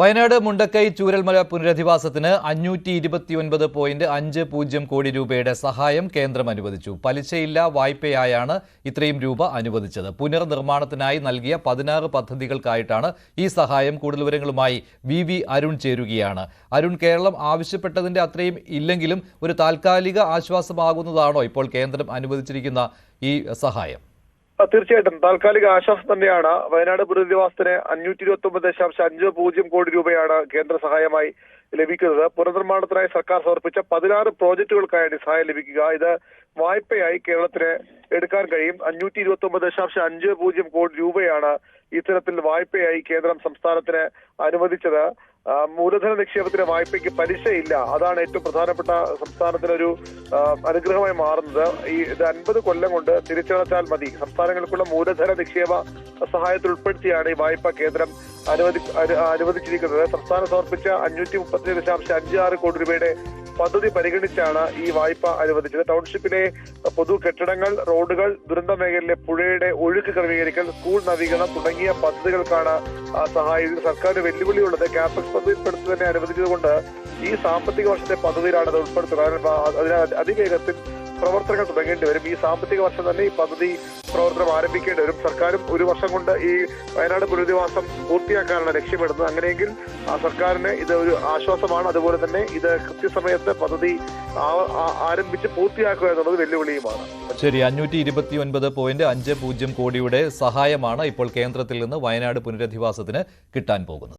വയനാട് മുണ്ടക്കൈ ചൂരൽമല പുനരധിവാസത്തിന് അഞ്ഞൂറ്റി ഇരുപത്തിയൊൻപത് പോയിന്റ് അഞ്ച് പൂജ്യം കോടി രൂപയുടെ സഹായം കേന്ദ്രം അനുവദിച്ചു. പലിശയില്ല വായ്പയായാണ് ഇത്രയും രൂപ അനുവദിച്ചത്. പുനർനിർമ്മാണത്തിനായി നൽകിയ പതിനാറ് പദ്ധതികൾക്കായിട്ടാണ് ഈ സഹായം കൂടുതൽ വിവരങ്ങളുമായി വി വി അരുൺ ചേരുകയാണ്. അരുൺ കേരളം ആവശ്യപ്പെട്ടതിന്റെ അത്രയും ഇല്ലെങ്കിലും ഒരു താൽക്കാലിക ആശ്വാസമാകുന്നതാണോ ഇപ്പോൾ കേന്ദ്രം അനുവദിച്ചിരിക്കുന്ന ഈ സഹായം? തീർച്ചയായിട്ടും. താൽക്കാലിക ആശ്വാസം തന്നെയാണ്. വയനാട് പുനരധിവാസത്തിന് അഞ്ഞൂറ്റി ഇരുപത്തി ഒമ്പത് ദശാംശം അഞ്ച് പൂജ്യം കോടി രൂപയാണ് കേന്ദ്ര സഹായമായി ലഭിക്കുന്നത്. പുനർനിർമ്മാണത്തിനായി സർക്കാർ സമർപ്പിച്ച പതിനാറ് പ്രോജക്ടുകൾക്കായാണ് സഹായം ലഭിക്കുക. ഇത് വായ്പയായി കേരളത്തിന് എടുക്കാൻ കഴിയും. അഞ്ഞൂറ്റി ഇരുപത്തി ഒമ്പത് ദശാംശം അഞ്ച് പൂജ്യം കോടി രൂപയാണ് ഇത്തരത്തിൽ വായ്പയായി കേന്ദ്രം സംസ്ഥാനത്തിന് അനുവദിച്ചത്. മൂലധന നിക്ഷേപത്തിന് വായ്പയ്ക്ക് പലിശയില്ല. അതാണ് ഏറ്റവും പ്രധാനപ്പെട്ട സംസ്ഥാനത്തിനൊരു അനുഗ്രഹമായി മാറുന്നത്. ഈ ഇത് അൻപത് കൊല്ലം കൊണ്ട് തിരിച്ചടച്ചാൽ മതി. സംസ്ഥാനങ്ങൾക്കുള്ള മൂലധന നിക്ഷേപ സഹായത്തിൽ ഉൾപ്പെടുത്തിയാണ് ഈ വായ്പ കേന്ദ്രം അനുവദി അനു- അനുവദിച്ചിരിക്കുന്നത്. സംസ്ഥാനം സമർപ്പിച്ച അഞ്ഞൂറ്റി മുപ്പത്തി ദശാംശം അഞ്ച് ആറ് കോടി രൂപയുടെ പദ്ധതി പരിഗണിച്ചാണ് ഈ വായ്പ അനുവദിച്ചത്. ടൗൺഷിപ്പിലെ പൊതു കെട്ടിടങ്ങൾ റോഡുകൾ ദുരന്ത മേഖലയിലെ പുഴയുടെ ഒഴുക്ക് ക്രമീകരിക്കൽ സ്കൂൾ നവീകരണം തുടങ്ങിയ പദ്ധതികൾക്കാണ് സഹായി. സർക്കാരിന് വെല്ലുവിളിയുള്ളത് ക്യാപെക്സ് പദ്ധതിയിൽപ്പെടുത്തി തന്നെ അനുവദിച്ചതുകൊണ്ട് ഈ സാമ്പത്തിക വർഷത്തെ പദ്ധതിയിലാണ് അത് ഉൾപ്പെടുത്തുക കാരണം അതിനാൽ അതിവേഗത്തിൽ പ്രവർത്തനങ്ങൾ തുടങ്ങേണ്ടി വരും. ഈ സാമ്പത്തിക വർഷം തന്നെ ഈ പദ്ധതി പ്രവർത്തനം ആരംഭിക്കേണ്ടി വരും. സർക്കാരും ഒരു വർഷം കൊണ്ട് ഈ വയനാട് പുനരധിവാസം പൂർത്തിയാക്കാനാണ് ലക്ഷ്യമിടുന്നത് അങ്ങനെയെങ്കിൽ സർക്കാരിന് ഇത് ഒരു ആശ്വാസമാണ്. അതുപോലെ തന്നെ ഇത് കൃത്യസമയത്ത് പദ്ധതി ആരംഭിച്ച് പൂർത്തിയാക്കുക എന്നുള്ളത് വെല്ലുവിളിയുമാണ്. ശരി അഞ്ഞൂറ്റി ഇരുപത്തി ഒൻപത് പോയിന്റ് അഞ്ച് പൂജ്യം കോടിയുടെ സഹായമാണ് ഇപ്പോൾ കേന്ദ്രത്തിൽ നിന്ന് വയനാട് പുനരധിവാസത്തിന് കിട്ടാൻ പോകുന്നത്.